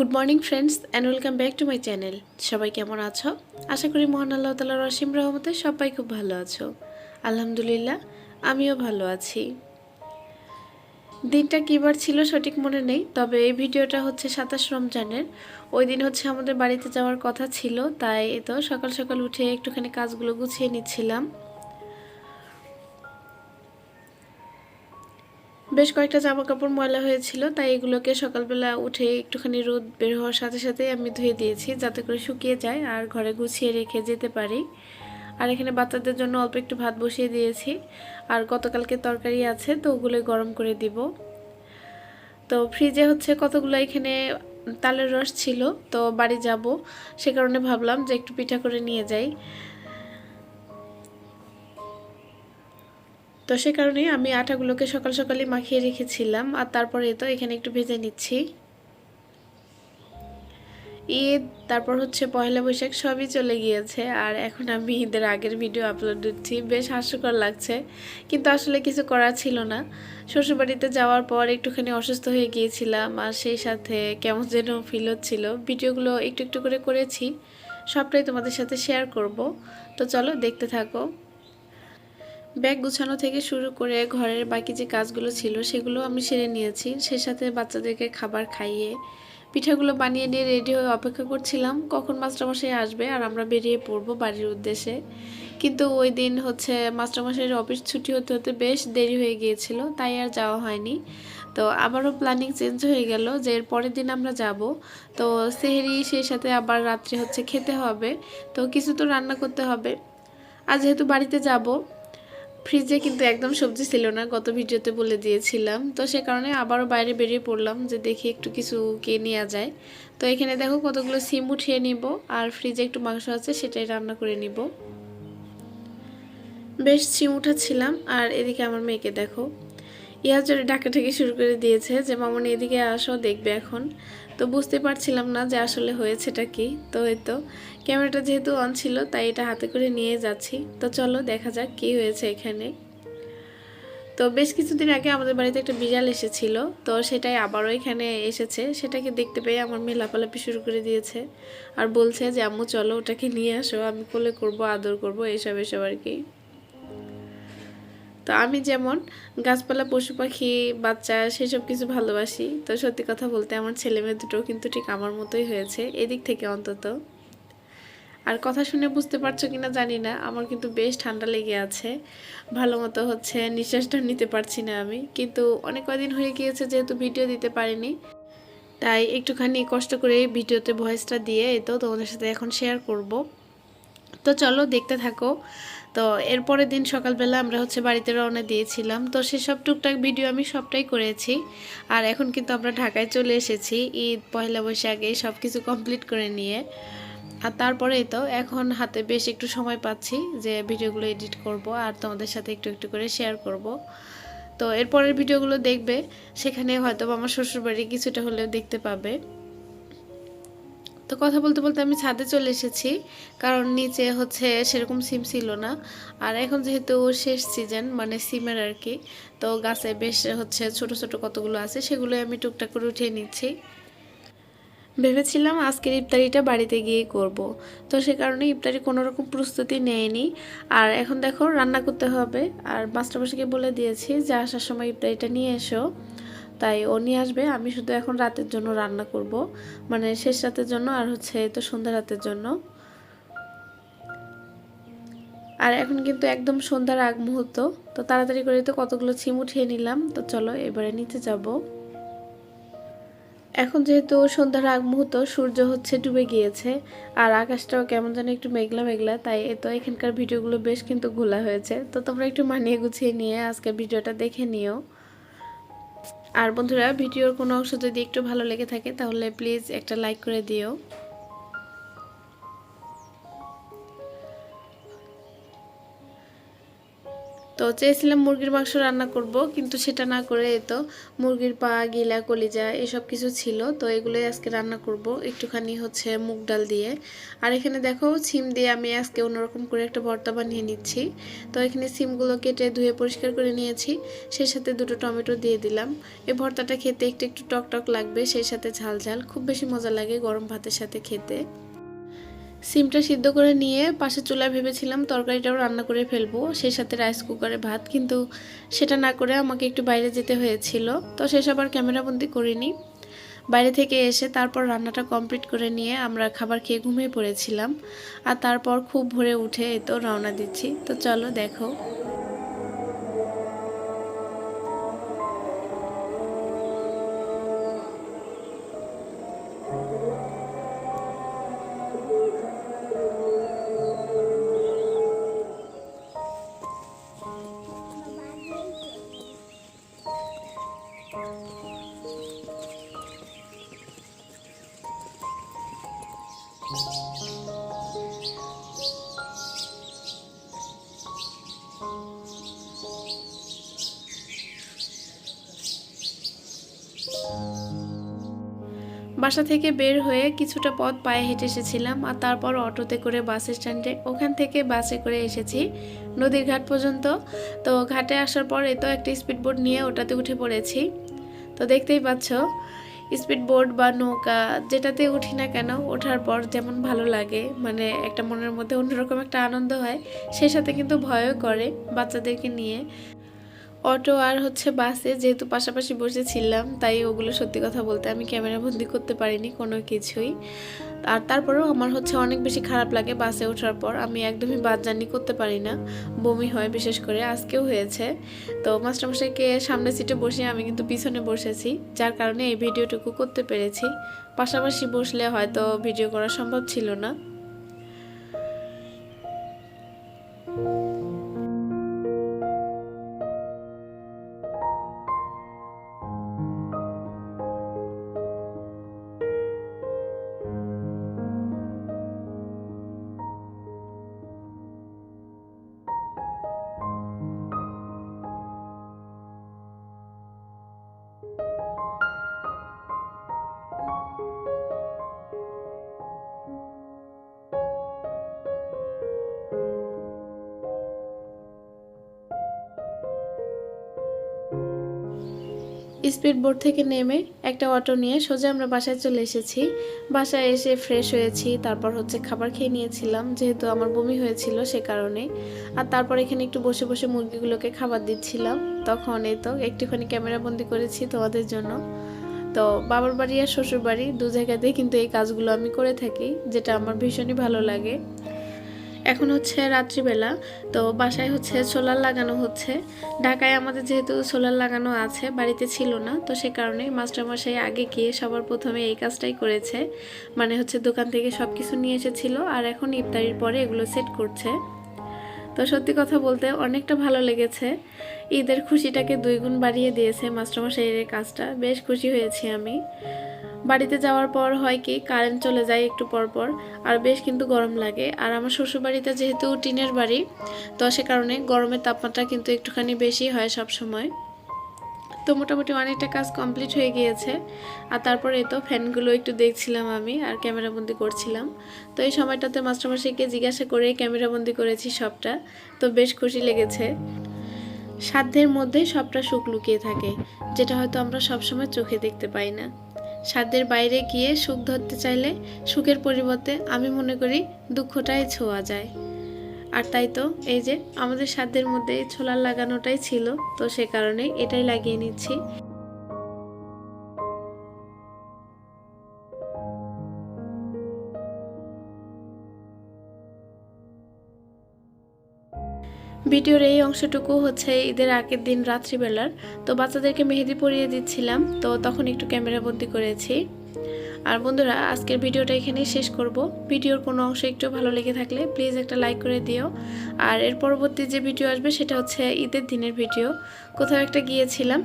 Good morning friends and welcome back to my channel সবাই কেমন আছো? আশা করি মহান আল্লাহ তালার অসীম রহমতে সবাই খুব ভালো আছো। আলহামদুলিল্লাহ, আমিও ভালো আছি। দিনটা কীবার ছিল সঠিক মনে নেই, তবে এই ভিডিওটা হচ্ছে সাতাশ রমজানের। ওই দিন হচ্ছে আমাদের বাড়িতে যাওয়ার কথা ছিল, তাই তো সকাল সকাল উঠে একটুখানি কাজগুলো গুছিয়ে নিচ্ছিলাম। বেশ কয়েকটা জামা কাপড় ময়লা হয়েছিল, তাই এগুলোকে সকালবেলা উঠে একটুখানি রোদ বের হওয়ার সাথে সাথে আমি ধুয়ে দিয়েছি যাতে করে শুকিয়ে যায় আর ঘরে গুছিয়ে রেখে যেতে পারি। আর এখানে বাচ্চাদের জন্য অল্প একটু ভাত বসিয়ে দিয়েছি। আর গতকালকে তরকারি আছে, তো ওগুলো গরম করে দিব। তো ফ্রিজে হচ্ছে কতগুলো এখানে তালের রস ছিল, তো বাড়ি যাব। সে কারণে ভাবলাম যে একটু পিঠা করে নিয়ে যাই। তো সে কারণে আমি আটাগুলোকে সকাল সকালে মাখিয়ে রেখেছিলাম, আর তারপরে তো এখানে একটু ভেজে নিচ্ছি। ঈদ, তারপর হচ্ছে পয়লা বৈশাখ সবই চলে গিয়েছে, আর এখন আমি ঈদের আগের ভিডিও আপলোড দিচ্ছি। বেশ হাস্যকর লাগছে, কিন্তু আসলে কিছু করার ছিল না। শ্বশুরবাড়িতে যাওয়ার পর একটুখানি অসুস্থ হয়ে গিয়েছিলাম, আর সেই সাথে কেমন যেন ফিল হচ্ছিল। ভিডিওগুলো একটু একটু করে করেছি, সবটাই তোমাদের সাথে শেয়ার করব। তো চলো দেখতে থাকো। ব্যাগ গুছানো থেকে শুরু করে ঘরের বাকি যে কাজগুলো ছিল, সেগুলো আমি সেরে নিয়েছি। সে সাথে বাচ্চাদেরকে খাবার খাইয়ে, পিঠাগুলো বানিয়ে নিয়ে রেডি হয়ে অপেক্ষা করছিলাম, কখন মাস্টারমশাই আসবে আর আমরা বেরিয়ে পড়ব বাড়ির উদ্দেশ্যে। কিন্তু ওই দিন হচ্ছে মাস্টারমশাইয়ের অফিস ছুটি হতে হতে বেশ দেরি হয়ে গিয়েছিল, তাই আর যাওয়া হয়নি। তো আবারও প্ল্যানিং চেঞ্জ হয়ে গেল যে এর পরের দিন আমরা যাব। তো সেহেরি সেই সাথে আবার রাত্রে হচ্ছে খেতে হবে, তো কিছু তো রান্না করতে হবে। আর যেহেতু বাড়িতে যাব ফ্রিজে কিন্তু একদম সবজি ছিল না, গত ভিডিওতে বলে দিয়েছিলাম। তো সে কারণে আবারও বাইরে বেরিয়ে পড়লাম যে দেখি একটু কিছু কে নেওয়া যায়। তো এখানে দেখো কতগুলো সিম উঠিয়ে নিব, আর ফ্রিজে একটু মাংস আছে সেটাই রান্না করে নিব। বেশ সিম উঠাচ্ছিলাম, আর এদিকে আমার মেয়েকে দেখো। ইয়া জোরে ডাকা থেকে শুরু করে দিয়েছে যে, মামনি এদিকে আসো, দেখবে এখন। তো বুঝতে পারছিলাম না যে আসলে হয়েছেটা কি। তো এই তো, ক্যামেরাটা যেহেতু অন ছিল, তাই এটা হাতে করে নিয়ে যাচ্ছি। তো চলো দেখা যাক কি হয়েছে এখানে। তো বেশ কিছুদিন আগে আমাদের বাড়িতে একটা বিড়াল এসেছিল, তো সেটাই আবারও এখানে এসেছে। সেটাকে দেখতে পেয়ে আমার মেয়ে লাপালাপি শুরু করে দিয়েছে আর বলছে যে, আম্মু, চলো ওটাকে নিয়ে আসো, আমি কোলে করব, আদর করব, এসব এসব আর কি। তো আমি যেমন গাছপালা, পশু পাখি, বাচ্চা সেসব কিছু ভালোবাসি। তো সত্যি কথা বলতে আমার ছেলে মেয়ে দুটো কিন্তু ঠিক আমার মতোই হয়েছে এদিক থেকে অন্তত। আর কথা শুনে বুঝতে পারছ কিনা জানি না, আমার কিন্তু বেশ ঠান্ডা লেগে আছে। ভালো মতো হচ্ছে নিঃশ্বাসটা নিতে পারছি না আমি। কিন্তু অনেক কদিন হয়ে গিয়েছে যেহেতু ভিডিও দিতে পারিনি। তাই একটুখানি কষ্ট করে ভিডিওতে ভয়েসটা দিয়ে তো তোমাদের সাথে এখন শেয়ার করব। তো চলো দেখতে থাকো। তো এরপরের দিন সকালবেলা আমরা হচ্ছে বাড়িতে রওনা দিয়েছিলাম। তো সেসব টুকটাক ভিডিও আমি সবটাই করেছি। আর এখন কিন্তু আমরা ঢাকায় চলে এসেছি। ঈদ, পয়লা বৈশাখে সব কিছু কমপ্লিট করে নিয়ে। আর তারপরেই তো এখন হাতে বেশ একটু সময় পাচ্ছি যে ভিডিওগুলো এডিট করব আর তোমাদের সাথে একটু একটু করে শেয়ার করব। তো এরপরের ভিডিওগুলো দেখবে, সেখানে হয়তো আমার শ্বশুরবাড়ি কিছুটা হলেও দেখতে পাবে। তো কথা বলতে বলতে আমি ছাদে চলে এসেছি। কারণ নিচে হচ্ছে সেরকম সিম ছিল না। আর এখন যেহেতু শেষ সিজন মানে সিমের আর কি, তো গাছে বেশ হচ্ছে ছোট ছোট কতগুলো আছে, সেগুলো আমি টুকটাক করে উঠিয়ে নিচ্ছি। ভেবেছিলাম আজকের ইফতারিটা বাড়িতে গিয়ে করব। তো সে কারণে ইফতারি কোনো রকম প্রস্তুতি নেয়নি। আর এখন দেখো রান্না করতে হবে। আর মাস্টারমশাইকে বলে দিয়েছি যে আসার সময় ইফতারিটা নিয়ে এসো। তাই ও নিয়ে আসবে। আমি শুধু এখন রাতের জন্য রান্না করব। মানে শেষ রাতের জন্য আর হচ্ছে তো সন্ধ্যা রাতের জন্য। আর এখন কিন্তু একদম সন্ধ্যার আগ মুহূর্ত। তো তাড়াতাড়ি করে তো কতগুলো ছিম উঠিয়ে নিলাম। তো চলো এবারে নিতে যাব। এখন যেহেতু সন্ধ্যার আগ মুহূর্ত, সূর্য হচ্ছে ডুবে গিয়েছে। আর আকাশটাও কেমন যেন একটু মেঘলা মেঘলা। তাই এ তো এখানকার ভিডিওগুলো বেশ কিন্তু ঘোলা হয়েছে। তো তোমরা একটু মানিয়ে গুছিয়ে নিয়ে আজকের ভিডিওটা দেখে নিও। আর বন্ধুরা, ভিডিওর কোনো অংশ যদি একটু ভালো লেগে থাকে, তাহলে প্লিজ একটা লাইক করে দিও। তো চেয়েছিলাম মুরগির মাংস রান্না করব, কিন্তু সেটা না করে এই তো মুরগির পা, গিলা, কলিজা এসব কিছু ছিল। তো এগুলোই আজকে রান্না করব, একটুখানি হচ্ছে মুগ ডাল দিয়ে। আর এখানে দেখো সিম দিয়ে আমি আজকে অন্যরকম করে একটা ভর্তা বানিয়ে নিচ্ছি। তো এখানে সিমগুলো কেটে ধুয়ে পরিষ্কার করে নিয়েছি। সেই সাথে দুটো টমেটো দিয়ে দিলাম। এই ভর্তাটা খেতে একটু একটু টক টক লাগবে, সেই সাথে ঝাল ঝাল। খুব বেশি মজা লাগে গরম ভাতের সাথে খেতে। সিমটা সিদ্ধ করে নিয়ে পাশে চুলায় ভেবেছিলাম তরকারিটাও রান্না করে ফেলব, সেই সাথে রাইস কুকারে ভাত, কিন্তু সেটা না করে আমাকে একটু বাইরে যেতে হয়েছিল। তো সেসব আর ক্যামেরাবন্দি করিনি। বাইরে থেকে এসে তারপর রান্নাটা কমপ্লিট করে নিয়ে আমরা খাবার খেয়ে ঘুমিয়ে পড়েছিলাম। আর তারপর খুব ভোরে উঠে তো রওনা দিচ্ছি। তো চলো দেখো। বাসা থেকে বের হয়ে কিছুটা পথ পায়ে হেঁটে এসেছিলাম আর তারপর অটোতে করে বাস স্ট্যান্ডে, ওখান থেকে বাসে করে এসেছি নদীর ঘাট পর্যন্ত। তো ঘাটে আসার পর এ তো একটা স্পিড বোট নিয়ে ওটাতে উঠে পড়েছি। তো দেখতেই পাচ্ছ স্পিড বোট বা নৌকা যেটাতে উঠি না কেন, ওঠার পর যেমন ভালো লাগে মানে একটা মনের মধ্যে অন্যরকম একটা আনন্দ হয়, সেই সাথে কিন্তু ভয়ও করে বাচ্চাদেরকে নিয়ে। অটো আর হচ্ছে বাসে যেহেতু পাশাপাশি বসেছিলাম, তাই ওগুলো সত্যি কথা বলতে আমি ক্যামেরা বন্দি করতে পারিনি কোনো কিছুই। আর তারপরেও আমার হচ্ছে অনেক বেশি খারাপ লাগে বাসে ওঠার পর। আমি একদমই বাদ জার্নি করতে পারি না, বমি হয় বিশেষ করে, আজকেও হয়েছে। তো মাস্টারমশাইকে সামনে সিটে বসে আমি কিন্তু পিছনে বসেছি, যার কারণে এই ভিডিওটুকু করতে পেরেছি। পাশাপাশি বসলে হয়তো ভিডিও করা সম্ভব ছিল না। স্পিড বোট থেকে নেমে একটা অটো নিয়ে সোজা আমরা বাসায় চলে এসেছি। বাসায় এসে ফ্রেশ হয়েছি, তারপর হচ্ছে খাবার খেয়ে নিয়েছিলাম, যেহেতু আমার বমি হয়েছিল সে কারণে। আর তারপর এখানে একটু বসে বসে মুরগিগুলোকে খাবার দিচ্ছিলাম। তখন এই তো একটুখানি ক্যামেরা বন্দি করেছি তোমাদের জন্য। তো বাবার বাড়ি আর শ্বশুর বাড়ি দু জায়গাতেই কিন্তু এই কাজগুলো আমি করে থাকি, যেটা আমার ভীষণই ভালো লাগে। এখন হচ্ছে রাত্রিবেলা, তো বাসায় হচ্ছে সোলার লাগানো হচ্ছে। ঢাকায় আমাদের যেহেতু সোলার লাগানো আছে, বাড়িতে ছিল না, তো সে কারণে মাস্টারমশাই আগে গিয়ে সবার প্রথমে এই কাজটাই করেছে। মানে হচ্ছে দোকান থেকে সব কিছু নিয়ে এসেছিল, আর এখন ইফতারির পরে এগুলো সেট করছে। তো সত্যি কথা বলতে অনেকটা ভালো লেগেছে। ঈদের খুশিটাকে দুই গুণ বাড়িয়ে দিয়েছে মাস্টারমশাইয়ের কাজটা। বেশ খুশি হয়েছি আমি। বাড়িতে যাওয়ার পর হয় কি, কারেন্ট চলে যায় একটু পর পর, আর বেশ কিন্তু গরম লাগে। আর আমার শ্বশুরবাড়িতে যেহেতু টিনের বাড়ি, তো সে কারণে গরমের তাপমাত্রা কিন্তু একটুখানি বেশি হয় সব সময়। তো মোটামুটি অনেকটা কাজ কমপ্লিট হয়ে গিয়েছে। আর তারপরে তো ফ্যানগুলো একটু দেখছিলাম আমি আর ক্যামেরাবন্দি করছিলাম। তো এই সময়টাতে মাস্টারমশাইকে জিজ্ঞাসা করে ক্যামেরাবন্দি করেছি সবটা। তো বেশ খুশি লেগেছে। সাধ্যের মধ্যেই সবটা সুখ লুকিয়ে থাকে, যেটা হয়তো আমরা সবসময় চোখে দেখতে পাই না। সাধ্যের বাইরে গিয়ে সুখ ধরতে চাইলে সুখের পরিবর্তে আমি মনে করি দুঃখটাই ছোঁয়া যায়। আর তাই তো, এই যে আমাদের সাধ্যের মধ্যে ছোলার লাগানোটাই ছিল, তো সে কারণে এটাই লাগিয়ে নিচ্ছি। ভিডিওর এই অংশটুকু হচ্ছে ঈদের আগের দিন রাত্রিবেলার। তো বাচ্চাদেরকে মেহেদি পরিয়ে দিচ্ছিলাম, তো তখন একটু ক্যামেরা বন্দি করেছি। আর বন্ধুরা, আজকের ভিডিওটা এখানেই শেষ করব। ভিডিওর কোনো অংশ একটু ভালো লেগে থাকলে প্লিজ একটা লাইক করে দিও। আর এর পরবর্তী যে ভিডিও আসবে সেটা হচ্ছে ঈদের দিনের ভিডিও। কোথাও একটা গিয়েছিলাম